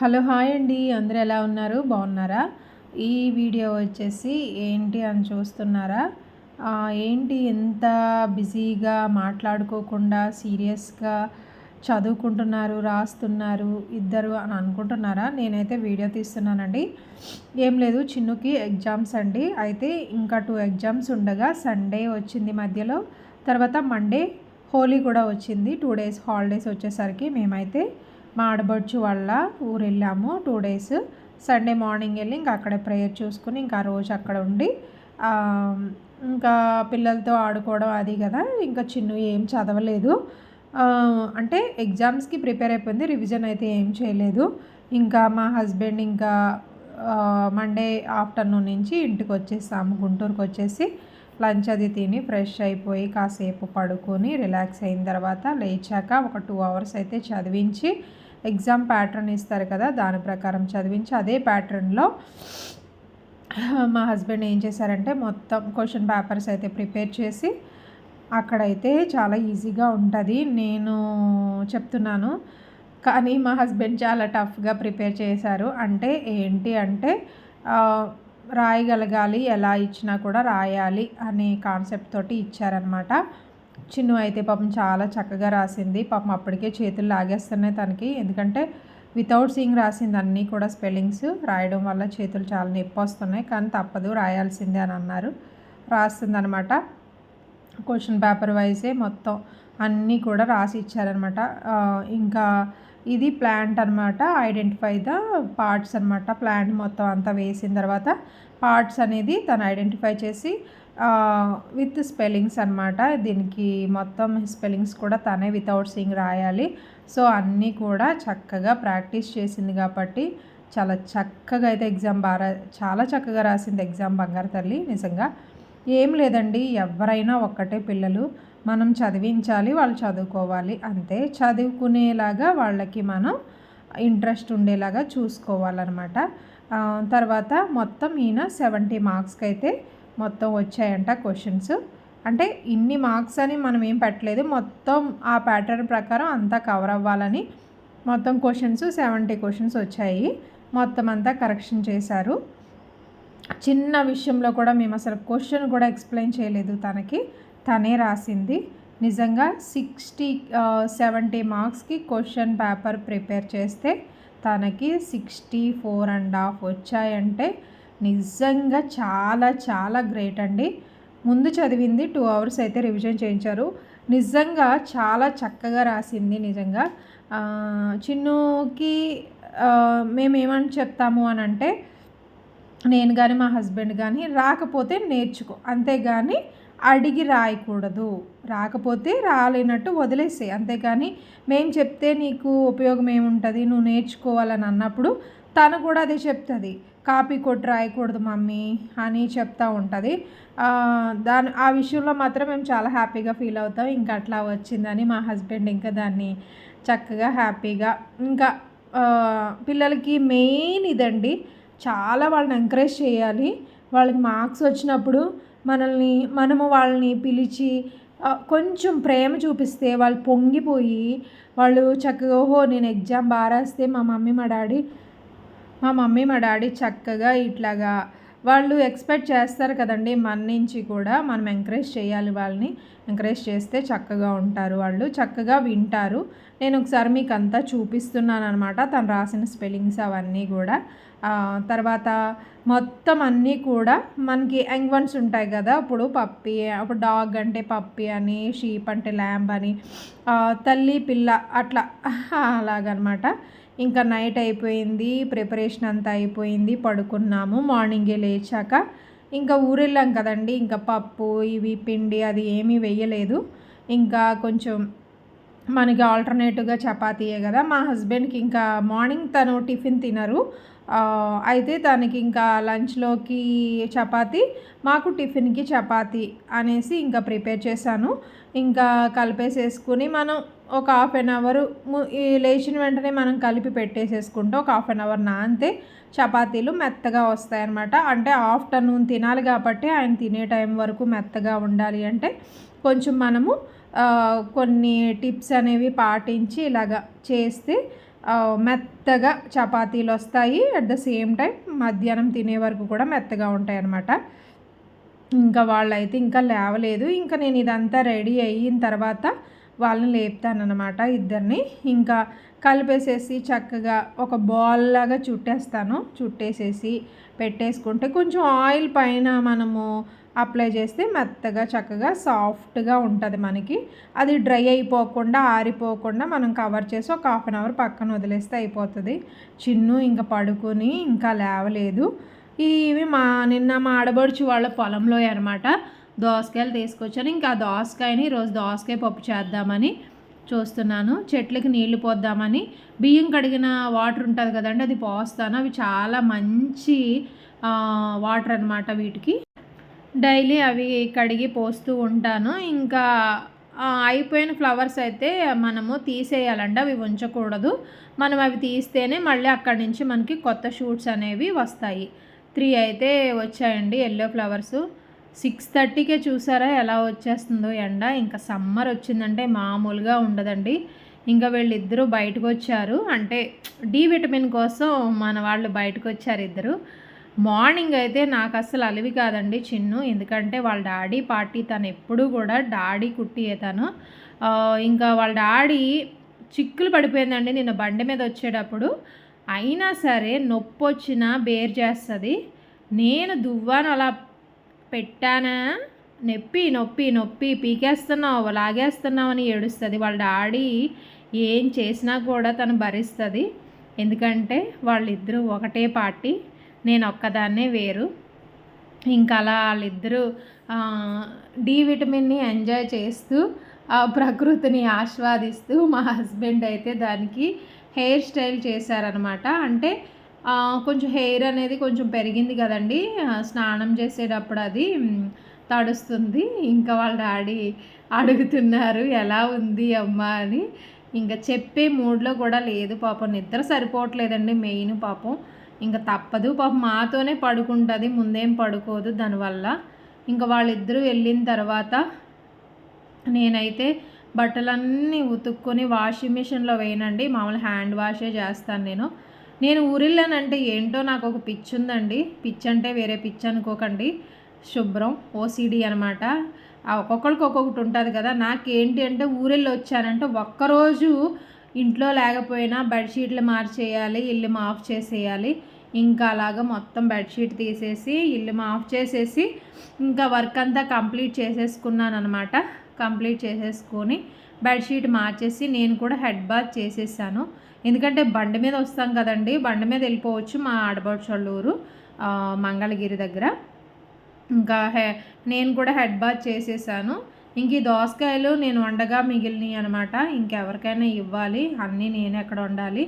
Hello hi అండి. అందరూ ఎలా ఉన్నారు? బాగున్నారా? ఈ వీడియో వచ్చేసి ఏంటి అని చూస్తున్నారా? ఏంటి ఎంత బిజీగా మాట్లాడుకోకుండా సీరియస్గా చదువుకుంటున్నారు రాస్తున్నారు ఇద్దరు అని అనుకుంటున్నారా? నేనైతే వీడియో తీస్తున్నానండి. ఏం లేదు చిన్నుకి ఎగ్జామ్స్ అండి. అయితే ఇంకా టూ ఎగ్జామ్స్ ఉండగా సండే వచ్చింది మధ్యలో. తర్వాత మండే హోలీ కూడా వచ్చింది. టూ డేస్ హాలిడేస్ వచ్చేసరికి మేమైతే మా ఆడబడుచు వాళ్ళ ఊరు వెళ్ళాము టూ డేస్ సండే మార్నింగ్ వెళ్ళి ఇంకా అక్కడే ప్రేయర్ చూసుకుని ఇంకా ఆ రోజు అక్కడ ఉండి ఇంకా పిల్లలతో ఆడుకోవడం అది కదా ఇంకా చిన్ను ఏం చదవలేదు. అంటే ఎగ్జామ్స్కి ప్రిపేర్ అయిపోయింది రివిజన్ అయితే ఏం చేయలేదు. ఇంకా మా హస్బెండ్ ఇంకా మండే ఆఫ్టర్నూన్ నుంచి ఇంటికి వచ్చేసాము. గుంటూరుకు వచ్చేసి లంచ్ అది తిని ఫ్రెష్ అయిపోయి కాసేపు పడుకొని రిలాక్స్ అయిన తర్వాత లేచాక ఒక టూ అవర్స్ అయితే చదివించి ఎగ్జామ్ ప్యాటర్న్ ఇస్తారు కదా దాని ప్రకారం చదివించి అదే ప్యాటర్న్లో మా హస్బెండ్ ఏం చేశారంటే మొత్తం క్వశ్చన్ పేపర్స్ అయితే ప్రిపేర్ చేసి అక్కడైతే చాలా ఈజీగా ఉంటుంది. నేను చెప్తున్నాను కానీ మా హస్బెండ్ చాలా టఫ్గా ప్రిపేర్ చేశారు. అంటే ఏంటి అంటే రాయగలగాలి ఎలా ఇచ్చినా కూడా రాయాలి అనే కాన్సెప్ట్ తోటి ఇచ్చారనమాట చిన్ను అయితే పాపం చాలా చక్కగా రాసింది. పాపం అప్పటికే చేతులు లాగేస్తున్నాయి తనకి. ఎందుకంటే వితౌట్ సీయింగ్ రాసింది అన్నీ కూడా స్పెల్లింగ్స్ రాయడం వల్ల చేతులు చాలా నొప్పి వస్తున్నాయి. కానీ తప్పదు రాయాల్సిందే అని అన్నారు. రాస్తుందనమాట క్వశ్చన్ పేపర్ వైజే మొత్తం అన్నీ కూడా రాసి ఇచ్చారనమాట ఇంకా ఇది ప్లాంట్ అనమాట ఐడెంటిఫై ద పార్ట్స్ అనమాట ప్లాంట్ మొత్తం అంతా వేసిన తర్వాత పార్ట్స్ అనేది తను ఐడెంటిఫై చేసి విత్ స్పెల్లింగ్స్ అనమాట దీనికి మొత్తం స్పెల్లింగ్స్ కూడా తనే వితౌట్ సింగ్ రాయాలి. సో అన్నీ కూడా చక్కగా ప్రాక్టీస్ చేసింది కాబట్టి చాలా చక్కగా అయితే ఎగ్జామ్ బాగా చాలా చక్కగా రాసింది ఎగ్జామ్ బంగారు తల్లి నిజంగా. ఏం లేదండి ఎవరైనా ఒక్కటే పిల్లలు. మనం చదివించాలి వాళ్ళు చదువుకోవాలి. అంతే చదువుకునేలాగా వాళ్ళకి మనం ఇంట్రెస్ట్ ఉండేలాగా చూసుకోవాలన్నమాట. తర్వాత మొత్తం ఈయన సెవెంటీ మార్క్స్కి అయితే మొత్తం వచ్చాయంట క్వశ్చన్స్ అంటే ఇన్ని మార్క్స్ అని మనం ఏం పెట్టలేదు. మొత్తం ఆ ప్యాటర్న్ ప్రకారం అంతా కవర్ అవ్వాలని మొత్తం క్వశ్చన్స్ సెవెంటీ క్వశ్చన్స్ వచ్చాయి. మొత్తం అంతా కరెక్షన్ చేశారు. చిన్న విషయంలో కూడా మేము అసలు క్వశ్చన్ కూడా ఎక్స్ప్లెయిన్ చేయలేదు తనకి. తనే రాసింది. నిజంగా సిక్స్టీ సెవెంటీ మార్క్స్కి క్వశ్చన్ పేపర్ ప్రిపేర్ చేస్తే తనకి సిక్స్టీ ఫోర్ అండ్ హాఫ్ వచ్చాయంటే నిజంగా చాలా చాలా గ్రేట్ అండి. ముందు చదివింది టూ అవర్స్ అయితే రివిజన్ చేయించారు. నిజంగా చాలా చక్కగా రాసింది నిజంగా. చిన్నకి చిన్నుకి చెప్తాము అని అంటే నేను కానీ మా హస్బెండ్ కానీ రాకపోతే నేర్చుకో. అంతేగాని అడిగి రాయకూడదు. రాకపోతే రాలేనట్టు వదిలేసే అంతేగాని మేము చెప్తే నీకు ఉపయోగం ఏముంటుంది? నువ్వు నేర్చుకోవాలని అన్నప్పుడు తను కూడా అదే చెప్తుంది. కాపీ కొట్టి రాయకూడదు మమ్మీ అని చెప్తూ ఉంటుంది. దాని ఆ విషయంలో మాత్రం మేము చాలా హ్యాపీగా ఫీల్ అవుతాం. ఇంకా అట్లా వచ్చిందని మా హస్బెండ్ ఇంకా దాన్ని చక్కగా హ్యాపీగా ఇంకా పిల్లలకి మెయిన్ ఇదండి చాలా వాళ్ళని ఎంకరేజ్ చేయాలి. వాళ్ళకి మార్క్స్ వచ్చినప్పుడు మనల్ని మనము వాళ్ళని పిలిచి కొంచెం ప్రేమ చూపిస్తే వాళ్ళు పొంగిపోయి వాళ్ళు చక్కగా ఓహో నేను ఎగ్జామ్ బాగా రాస్తే మా మమ్మీ మా డాడీ మా మమ్మీ మా డాడీ చక్కగా ఇట్లాగా వాళ్ళు ఎక్స్పెక్ట్ చేస్తారు కదండి మన నుంచి కూడా మనం ఎంకరేజ్ చేయాలి వాళ్ళని. ఎంకరేజ్ చేస్తే చక్కగా ఉంటారు వాళ్ళు చక్కగా వింటారు. నేను ఒకసారి మీకు అంతా చూపిస్తున్నాను అనమాట తను రాసిన స్పెల్లింగ్స్ అవన్నీ కూడా. తర్వాత మొత్తం అన్నీ కూడా మనకి యంగ్ వన్స్ ఉంటాయి కదా అప్పుడు పప్పి అప్పుడు డాగ్ అంటే పప్పి అని షీప్ అంటే ల్యాంబ్ అని తల్లి పిల్ల అట్లా అలాగనమాట. ఇంకా నైట్ అయిపోయింది ప్రిపరేషన్ అంతా అయిపోయింది పడుకున్నాము. మార్నింగే లేచాక ఇంకా ఊరెళ్ళాం కదండి. ఇంకా పప్పు ఇవి పిండి అది ఏమీ వేయలేదు ఇంకా కొంచెం మనకి ఆల్టర్నేటివ్గా చపాతీయే కదా. మా హస్బెండ్కి ఇంకా మార్నింగ్ తను టిఫిన్ తినరు. అయితే తనకి ఇంకా లంచ్లోకి చపాతీ మాకు టిఫిన్కి చపాతీ అనేసి ఇంకా ప్రిపేర్ చేశాను. ఇంకా కలిపేసేసుకుని మనం ఒక హాఫ్ అన్ అవర్ లేచిన వెంటనే మనం కలిపి పెట్టేసేసుకుంటే ఒక హాఫ్ అన్ అవర్ నానితే చపాతీలు మెత్తగా వస్తాయన్నమాట. అంటే ఆఫ్టర్నూన్ తినాలి కాబట్టి ఆయన తినే టైం వరకు మెత్తగా ఉండాలి అంటే కొంచెం మనము కొన్ని టిప్స్ అనేవి పాటించి ఇలాగ చేస్తే మెత్తగా చపాతీలు వస్తాయి. అట్ ద సేమ్ టైం మధ్యాహ్నం తినే వరకు కూడా మెత్తగా ఉంటాయి అన్నమాట ఇంకా వాళ్ళైతే ఇంకా లేవలేదు. ఇంకా నేను ఇదంతా రెడీ అయిన తర్వాత వాళ్ళని లేపుతానమాట ఇద్దరిని. ఇంకా కలిపేసేసి చక్కగా ఒక బాల్ లాగా చుట్టేస్తాను. చుట్టేసేసి పెట్టేసుకుంటే కొంచెం ఆయిల్ పైన మనము అప్లై చేస్తే మెత్తగా చక్కగా సాఫ్ట్గా ఉంటుంది మనకి. అది డ్రై అయిపోకుండా ఆరిపోకుండా మనం కవర్ చేసి ఒక హాఫ్ అన్ అవర్ పక్కన వదిలేస్తే అయిపోతుంది. చిన్ను ఇంకా పడుకొని ఇంకా లేవలేదు. ఇవి మా నిన్న మా ఆడబడుచు వాళ్ళ పొలంలో అనమాట దోసకాయలు తీసుకొచ్చాను. ఇంకా దోసకాయని ఈరోజు దోసకాయ పప్పు చేద్దామని చూస్తున్నాను. చెట్లకి నీళ్ళు పోద్దామని. బియ్యం కడిగిన వాటర్ ఉంటుంది కదండి అది పోస్తాను. అవి చాలా మంచి వాటర్ అనమాట వీటికి. డైలీ అవి కడిగి పోస్తూ ఉంటాను. ఇంకా అయిపోయిన ఫ్లవర్స్ అయితే మనము తీసేయాలండి. అవి ఉంచకూడదు. మనం అవి తీస్తేనే మళ్ళీ అక్కడి నుంచి మనకి కొత్త షూట్స్ అనేవి వస్తాయి. త్రీ అయితే వచ్చాయండి ఎల్లో ఫ్లవర్స్. సిక్స్ థర్టీకే చూసారా ఎలా వచ్చేస్తుందో ఎండ. ఇంకా సమ్మర్ వచ్చిందంటే మామూలుగా ఉండదండి. ఇంకా వీళ్ళిద్దరూ బయటకు వచ్చారు అంటే డి విటమిన్ కోసం మన వాళ్ళు బయటకు వచ్చారు ఇద్దరు. మార్నింగ్ అయితే నాకు అసలు అలివి కాదండి చిన్ను. ఎందుకంటే వాళ్ళ డాడీ పార్టీ తను ఎప్పుడూ కూడా డాడీ కుట్టి తను. ఇంకా వాళ్ళ డాడీ చిక్కులు పడిపోయిందండి నిన్న బండి మీద వచ్చేటప్పుడు. అయినా సరే నొప్పి వచ్చినా బేర్ చేస్తుంది. నేను దువ్వాను అలా పెట్టానా? నొప్పి నొప్పి నొప్పి. పీకేస్తున్నావు లాగేస్తున్నావు అని ఏడుస్తుంది. వాళ్ళ డాడీ ఏం చేసినా కూడా తను భరిస్తుంది. ఎందుకంటే వాళ్ళిద్దరూ ఒకటే పార్టీ. నేను ఒక్కదాన్నే వేరు. ఇంకా అలా వాళ్ళిద్దరూ డి విటమిన్ని ఎంజాయ్ చేస్తూ ఆ ప్రకృతిని ఆస్వాదిస్తూ మా హస్బెండ్ అయితే దానికి హెయిర్ స్టైల్ చేశారనమాట. అంటే కొంచెం హెయిర్ అనేది కొంచెం పెరిగింది కదండి. స్నానం చేసేటప్పుడు అది తడుస్తుంది. ఇంకా వాళ్ళ డాడీ అడుగుతున్నారు ఎలా ఉంది అమ్మ అని. ఇంకా చెప్పే మూడ్లో కూడా లేదు పాపం. నిద్ర సరిపోవట్లేదండి మెయిన్ పాపం. ఇంకా తప్పదు. పాపం మాతోనే పడుకుంటుంది ముందేం పడుకోదు దానివల్ల. ఇంకా వాళ్ళిద్దరూ వెళ్ళిన తర్వాత నేనైతే బట్టలన్నీ ఉతుక్కొని వాషింగ్ మిషన్లో వేయనండి. మామూలు హ్యాండ్ వాషే చేస్తాను నేను. నేను ఊరిల్లానంటే ఏంటో నాకు ఒక పిచ్చి ఉందండి పిచ్చి అంటే వేరే పిచ్చి అనుకోకండి. శుభ్రం ఓసిడి అనమాట. ఒక్కొక్కరికి ఒక్కొక్కటి ఉంటుంది కదా. నాకేంటి అంటే ఊరిళ్ళు వచ్చానంటే ఒక్కరోజు ఇంట్లో లేకపోయినా బెడ్షీట్లు మార్చేయాలి ఇల్లు మాఫ్ చేసేయాలి. ఇంకా అలాగా మొత్తం బెడ్షీట్ తీసేసి ఇల్లు మాఫ్ చేసేసి ఇంకా వర్క్ అంతా కంప్లీట్ చేసేసుకున్నాను అనమాట కంప్లీట్ చేసేసుకొని బెడ్షీట్ మార్చేసి నేను కూడా హెడ్ బాత్ చేసేసాను. ఎందుకంటే బండి మీద వస్తాం కదండి బండి మీద వెళ్ళిపోవచ్చు మా ఆడబడుచోళ్ళ మంగళగిరి దగ్గర. ఇంకా హె నేను కూడా హెడ్ బాత్ చేసేసాను. ఇంక ఈ దోసకాయలు నేను వండగా మిగిలినవి అనమాట ఇంకెవరికైనా ఇవ్వాలి. అన్నీ నేను ఎక్కడ వండాలి.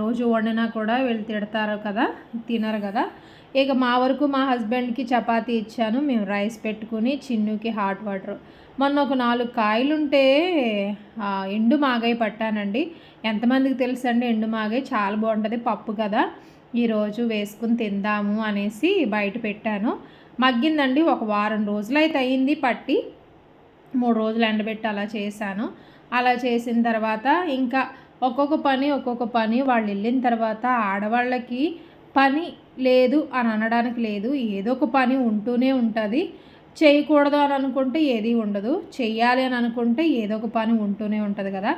రోజు వండినా కూడా వీళ్ళు తిడతారు కదా తినరు కదా. ఇక మా వరకు మా హస్బెండ్కి చపాతీ ఇచ్చాను. మేము రైస్ పెట్టుకుని చిన్నుకి హాట్ వాటర్. మొన్న ఒక నాలుగు కాయలుంటే ఎండు మాగాయ పట్టానండి. ఎంతమందికి తెలుసండి? ఎండు మాగాయ చాలా బాగుంటుంది పప్పు కదా. ఈరోజు వేసుకుని తిందాము అనేసి బయట పెట్టాను. మగ్గిందండి ఒక వారం రోజులైతే అయింది పట్టి. మూడు రోజులు ఎండబెట్టి అలా చేశాను. అలా చేసిన తర్వాత ఇంకా ఒక్కొక్క పని ఒక్కొక్క పని వాళ్ళు వెళ్ళిన తర్వాత ఆడవాళ్ళకి పని లేదు అని అనడానికి లేదు. ఏదో ఒక పని ఉంటూనే ఉంటుంది. చేయకూడదు అని అనుకుంటే ఏది ఉండదు. చెయ్యాలి అని అనుకుంటే ఏదో ఒక పని ఉంటూనే ఉంటుంది కదా.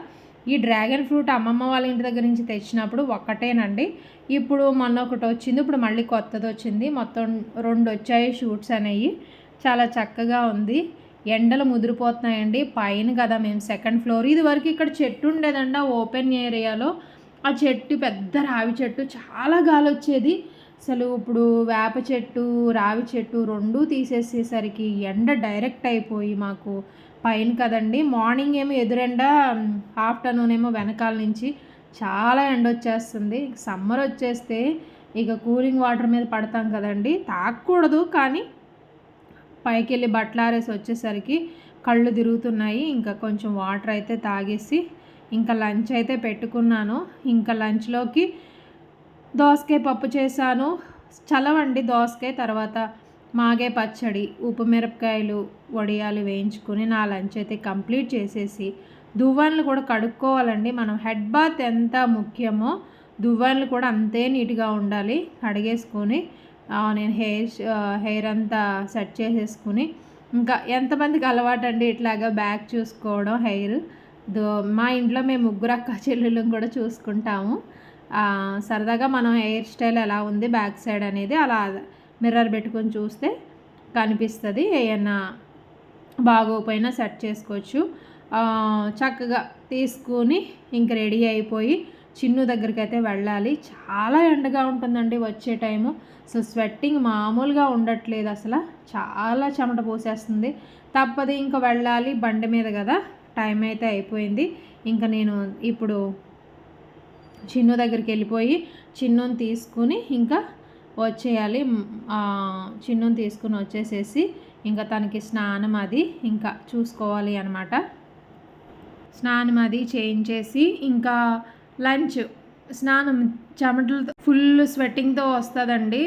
ఈ డ్రాగన్ ఫ్రూట్ అమ్మమ్మ వాళ్ళ ఇంటి దగ్గర నుంచి తెచ్చినప్పుడు ఒక్కటేనండి. ఇప్పుడు మొన్న ఒకటి వచ్చింది ఇప్పుడు మళ్ళీ కొత్తది వచ్చింది. మొత్తం రెండు వచ్చాయి షూట్స్ అనేవి చాలా చక్కగా ఉంది. ఎండలు ముదిరిపోతున్నాయండి. పైన కదా మేము సెకండ్ ఫ్లోర్. ఇది వరకు ఇక్కడ చెట్టు ఉండేదండి ఆ ఓపెన్ ఏరియాలో. ఆ చెట్టు పెద్ద రావి చెట్టు చాలా గాలి వచ్చేది. అసలు ఇప్పుడు వేప చెట్టు రావి చెట్టు రెండు తీసేసేసరికి ఎండ డైరెక్ట్ అయిపోయి మాకు పైన కదండి. మార్నింగ్ ఏమో ఎదురెండ ఆఫ్టర్నూన్ ఏమో వెనకాల నుంచి చాలా ఎండ వచ్చేస్తుంది. సమ్మర్ వచ్చేస్తే ఇక కూలింగ్ వాటర్ మీద పడతాం కదండి. తాకూడదు కానీ పైకి వెళ్ళి బట్టలు ఆరేసి వచ్చేసరికి కళ్ళు తిరుగుతున్నాయి. ఇంకా కొంచెం వాటర్ అయితే తాగేసి ఇంకా లంచ్ అయితే పెట్టుకున్నాను. ఇంకా లంచ్లోకి దోసకాయ పప్పు చేశాను. చలవండి దోసకాయ తర్వాత మాగే పచ్చడి ఉప్పు మిరపకాయలు వడియాలు వేయించుకొని నా లంచ్ అయితే కంప్లీట్ చేసేసి దువ్వన్లు కూడా కడుక్కోవాలండి. మనం హెడ్ బాత్ ఎంత ముఖ్యమో దువ్వన్లు కూడా అంతే నీట్గా ఉండాలి. కడిగేసుకొని నేను హెయిర్ హెయిర్ అంతా సెట్ చేసేసుకుని ఇంకా ఎంతమందికి అలవాటు అండి ఇట్లాగా బ్యాక్ చూసుకోవడం హెయిర్. దో మా ఇంట్లో మేము ముగ్గురు అక్క చెల్లెళ్ళని కూడా చూసుకుంటాము. సరదాగా మనం హెయిర్ స్టైల్ ఎలా ఉంది బ్యాక్ సైడ్ అనేది అలా మిర్రర్ పెట్టుకొని చూస్తే కనిపిస్తుంది. ఏమన్నా బాగోపోయినా సెట్ చేసుకోవచ్చు. చక్కగా తీసుకొని ఇంక రెడీ అయిపోయి చిన్ను దగ్గరికి అయితే వెళ్ళాలి. చాలా ఎండగా ఉంటుందండి వచ్చే టైము. సో స్వెట్టింగ్ మామూలుగా ఉండట్లేదు అసలు. చాలా చెమట పోసేస్తుంది. తప్పది ఇంకా వెళ్ళాలి బండి మీద కదా. టైం అయితే అయిపోయింది. ఇంకా నేను ఇప్పుడు చిన్ను దగ్గరికి వెళ్ళిపోయి చిన్నుని తీసుకుని ఇంకా వచ్చేయాలి. చిన్నుని తీసుకుని వచ్చేసేసి ఇంకా తనకి స్నానం అది ఇంకా చూసుకోవాలి అనమాట స్నానం అది చేయించేసి ఇంకా లంచ్ స్నానం చెమటలతో ఫుల్ స్వెట్టింగ్తో వస్తుందండి.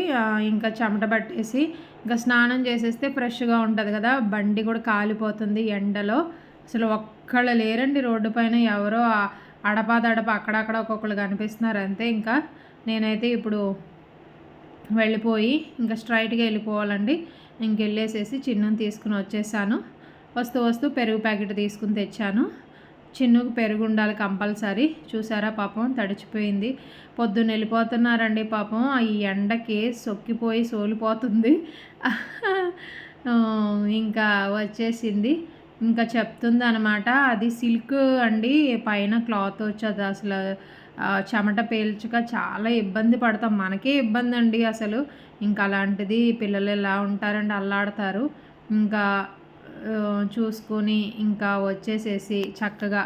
ఇంకా చెమట పట్టేసి ఇంకా స్నానం చేసేస్తే ఫ్రెష్గా ఉంటుంది కదా బండి కూడా కాలిపోతుంది ఎండలో. అసలు ఒక్కళ్ళు లేరండి రోడ్డు పైన ఎవరో అడపాదడప అక్కడక్కడ ఒక్కొక్కళ్ళు కనిపిస్తున్నారు అంతే ఇంకా. నేనైతే ఇప్పుడు వెళ్ళిపోయి ఇంకా స్ట్రైట్గా వెళ్ళిపోవాలండి. ఇంకెళ్ళేసేసి చిన్నుని తీసుకుని వచ్చేసాను. వస్తూ వస్తూ పెరుగు ప్యాకెట్ తీసుకుని తెచ్చాను. చిన్నుకు పెరుగు ఉండాలి కంపల్సరీ. చూసారా పాపం? తడిచిపోయింది. పొద్దున్న వెళ్ళిపోతున్నారండి పాపం. ఈ ఎండకి సొక్కిపోయి సోలిపోతుంది. ఇంకా వచ్చేసింది. ఇంకా చెప్తుంది అనమాట అది సిల్క్ అండి. పైన క్లాత్ వచ్చేది అసలు. చెమట పేల్చక చాలా ఇబ్బంది పడతాం. మనకే ఇబ్బంది అండి అసలు. ఇంకా అలాంటిది పిల్లలు ఎలా ఉంటారండి అల్లాడతారు. ఇంకా చూసుకొని ఇంకా వచ్చేసేసి చక్కగా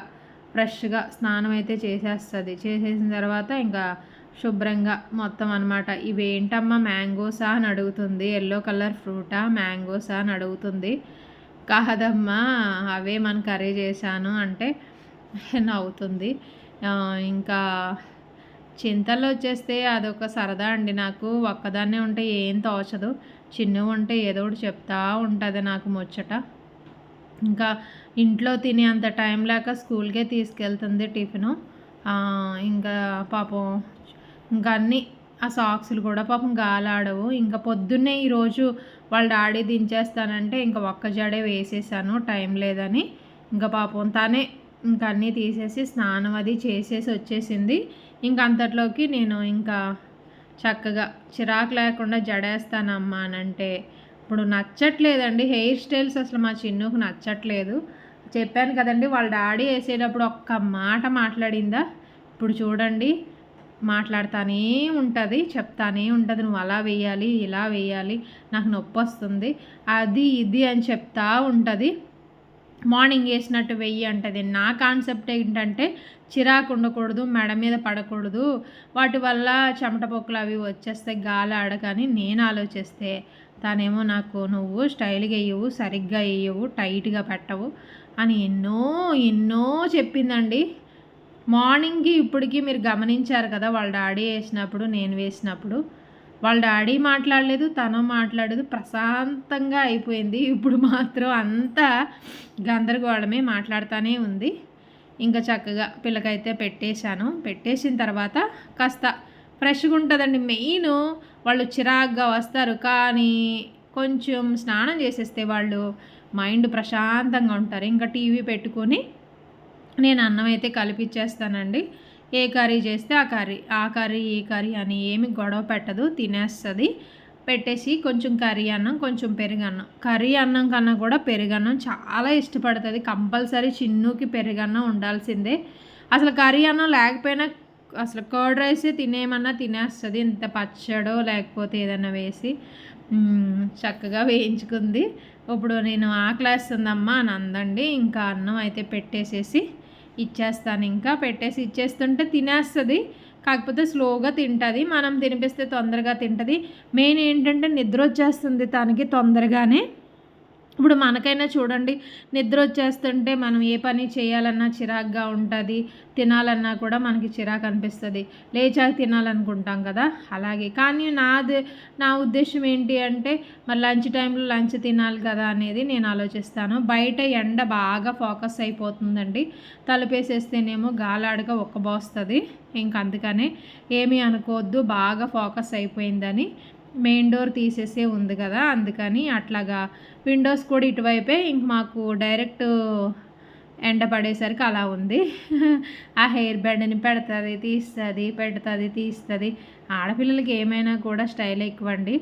ఫ్రెష్గా స్నానం అయితే చేసేస్తుంది. చేసేసిన తర్వాత ఇంకా శుభ్రంగా మొత్తం అనమాట ఇవేంటమ్మా మ్యాంగోసా అని అడుగుతుంది. Yellow colour ఫ్రూటా? మ్యాంగోసా అని అడుగుతుంది. కాదమ్మా అవే మన కర్రీ చేశాను అంటే నవ్వుతుంది ఇంకా చింతలు వచ్చేస్తే అదొక సరదా అండి నాకు. ఒక్కదాన్నే ఉంటే ఏం తోచదు. చిన్న ఉంటే ఏదో ఒకటి చెప్తా ఉంటుంది నాకు ముచ్చట. ఇంకా ఇంట్లో తినే అంత టైం లేక స్కూల్కే తీసుకెళ్తుంది టిఫిను. ఇంకా పాపం ఇంకా అన్నీ ఆ సాక్స్లు కూడా పాపం గాలాడవు. ఇంకా పొద్దున్నే ఈరోజు వాళ్ళ డాడీ దించేస్తానంటే ఇంకా ఒక్క జడే వేసేసాను టైం లేదని. ఇంకా పాపం తనే ఇంకా అన్నీ తీసేసి స్నానం అది చేసేసి వచ్చేసింది. ఇంకా అంతట్లోకి నేను ఇంకా చక్కగా చిరాకు లేకుండా జడేస్తానమ్మా అని అంటే ఇప్పుడు నచ్చట్లేదండి. హెయిర్ స్టైల్స్ అసలు మా చిన్నుకు నచ్చట్లేదు. చెప్పాను కదండి వాళ్ళ డాడీ వేసేటప్పుడు ఒక్క మాట మాట్లాడిందా? ఇప్పుడు చూడండి మాట్లాడుతూనే ఉంటుంది చెప్తానే ఉంటుంది. నువ్వు అలా వేయాలి ఇలా వేయాలి నాకు నొప్పి వస్తుంది అది ఇది అని చెప్తా ఉంటుంది. మార్నింగ్ వేసినట్టు వెయ్యి అంటది. నా కాన్సెప్ట్ ఏంటంటే చిరాకు ఉండకూడదు మెడ మీద పడకూడదు. వాటి వల్ల చెమట పొక్కులు అవి వచ్చేస్తే గాలి ఆడకని నేను ఆలోచిస్తే తనేమో నాకు నువ్వు స్టైల్గా వేయవు సరిగ్గా వేయవు టైట్గా పెట్టవు అని ఎన్నో ఎన్నో చెప్పిందండి. మార్నింగ్కి ఇప్పటికీ మీరు గమనించారు కదా వాళ్ళ డాడీ వేసినప్పుడు నేను వేసినప్పుడు. వాళ్ళ డాడీ మాట్లాడలేదు తను మాట్లాడలేదు ప్రశాంతంగా అయిపోయింది. ఇప్పుడు మాత్రం అంతా గందరగోళమే మాట్లాడుతూనే ఉంది. ఇంకా చక్కగా పిల్లకైతే పెట్టేశాను. పెట్టేసిన తర్వాత కాస్త ఫ్రెష్గా ఉంటుందండి మెయిన్ వాళ్ళు చిరాగ్గా వస్తారు. కానీ కొంచెం స్నానం చేసేస్తే వాళ్ళు మైండ్ ప్రశాంతంగా ఉంటారు. ఇంకా టీవీ పెట్టుకొని నేను అన్నం అయితే కలిపిచ్చేస్తానండి. ఏ కర్రీ చేస్తే ఆ కర్రీ ఆ కర్రీ ఈ కర్రీ అని ఏమి గొడవ పెట్టదు తినేస్తుంది. పెట్టేసి కొంచెం కర్రీ అన్నం కొంచెం పెరుగన్నం కర్రీ అన్నం కన్నా కూడా పెరుగన్నం చాలా ఇష్టపడుతుంది. కంపల్సరీ చిన్నుకి పెరుగన్నం ఉండాల్సిందే. అసలు కర్రీ అన్నం లేకపోయినా అసలు కర్డ్ రైస్ తినేమన్నా తినేస్తుంది. ఇంత పచ్చడో లేకపోతే ఏదైనా వేసి చక్కగా వేయించుకుంది. ఇప్పుడు నేను ఆకలేస్తుందమ్మా అని అందండి. ఇంకా అన్నం అయితే పెట్టేసేసి ఇచ్చేస్తాను. ఇంకా పెట్టేసి ఇచ్చేస్తుంటే తినేస్తుంది. కాకపోతే స్లోగా తింటుంది. మనం తినిపిస్తే తొందరగా తింటుంది. మెయిన్ ఏంటంటే నిద్ర వచ్చేస్తుంది తనకి తొందరగానే. ఇప్పుడు మనకైనా చూడండి నిద్ర వచ్చేస్తుంటే మనం ఏ పని చేయాలన్నా చిరాగ్గా ఉంటుంది. తినాలన్నా కూడా మనకి చిరాకు అనిపిస్తుంది. లేచాక తినాలనుకుంటాం కదా అలాగే. కానీ నాది నా ఉద్దేశం ఏంటి అంటే మరి లంచ్ టైంలో లంచ్ తినాలి కదా అనేది నేను ఆలోచిస్తాను. బయట ఎండ బాగా ఫోకస్ అయిపోతుందండి. తలుపేసేస్తేనేమో గాలాడక ఒక్కబోస్తుంది ఇంక అందుకనే ఏమీ అనుకోవద్దు బాగా ఫోకస్ అయిపోయిందని మెయిన్ డోర్ తీసేసే ఉంది కదా అందుకని అట్లాగా విండోస్ కూడా ఇటువైపే ఇంక మాకు డైరెక్ట్ ఎండ పడేసరికి అలా ఉంది. ఆ హెయిర్ బ్యాండ్ని పెడుతుంది తీస్తుంది పెడుతుంది తీస్తుంది. ఆడపిల్లలకి ఏమైనా కూడా స్టైల్ ఎక్కువండి.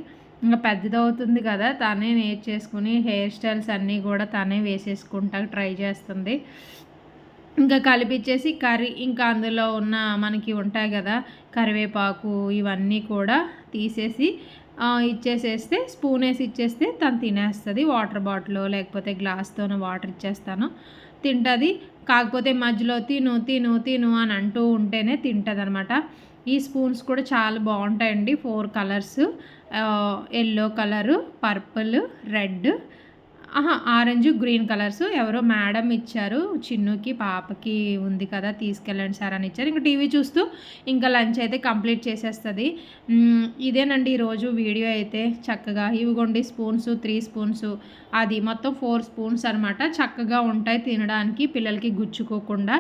ఇంకా పెద్దది అవుతుంది కదా తనే నేర్చేసుకుని హెయిర్ స్టైల్స్ అన్నీ కూడా తనే వేసేసుకుంటా ట్రై చేస్తుంది. ఇంకా కలిపిచ్చేసి కర్రీ ఇంకా అందులో ఉన్న మనకి ఉంటాయి కదా కరివేపాకు ఇవన్నీ కూడా తీసేసి ఇచ్చేసేస్తే స్పూన్ వేసి ఇచ్చేస్తే తను తినేస్తుంది. వాటర్ బాటిల్ లేకపోతే గ్లాస్తోనే వాటర్ ఇచ్చేస్తాను. తింటుంది. కాకపోతే మధ్యలో తిను తిను తిను అని అంటూ ఉంటేనే తింటుంది అనమాట ఈ స్పూన్స్ కూడా చాలా బాగుంటాయండి. Four colours yellow colour purple red orange green colours. ఎవరో మేడం ఇచ్చారు. చిన్నుకి పాపకి ఉంది కదా తీసుకెళ్ళండి సార్ అని ఇచ్చారు. ఇంకా టీవీ చూస్తూ ఇంకా లంచ్ అయితే కంప్లీట్ చేసేస్తుంది. ఇదేనండి ఈరోజు వీడియో అయితే చక్కగా. ఇవిగోండి స్పూన్స్ త్రీ స్పూన్స్. అది మొత్తం ఫోర్ స్పూన్స్ అనమాట చక్కగా ఉంటాయి తినడానికి పిల్లలకి గుచ్చుకోకుండా.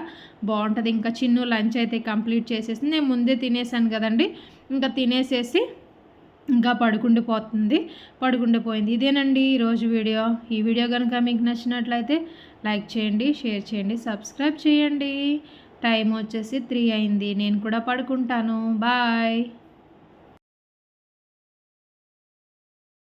బాగుంటుంది. ఇంకా చిన్ను లంచ్ అయితే కంప్లీట్ చేసేసి నేను ముందే తినేసాను కదండి. ఇంకా తినేసేసి ఇంకా పడుకుండిపోతుంది పడుకుండిపోయింది ఇదేనండి ఈరోజు వీడియో. ఈ వీడియో కనుక మీకు నచ్చినట్లయితే లైక్ చేయండి షేర్ చేయండి సబ్స్క్రైబ్ చేయండి. టైం వచ్చేసి త్రీ అయింది. నేను కూడా పడుకుంటాను. బాయ్.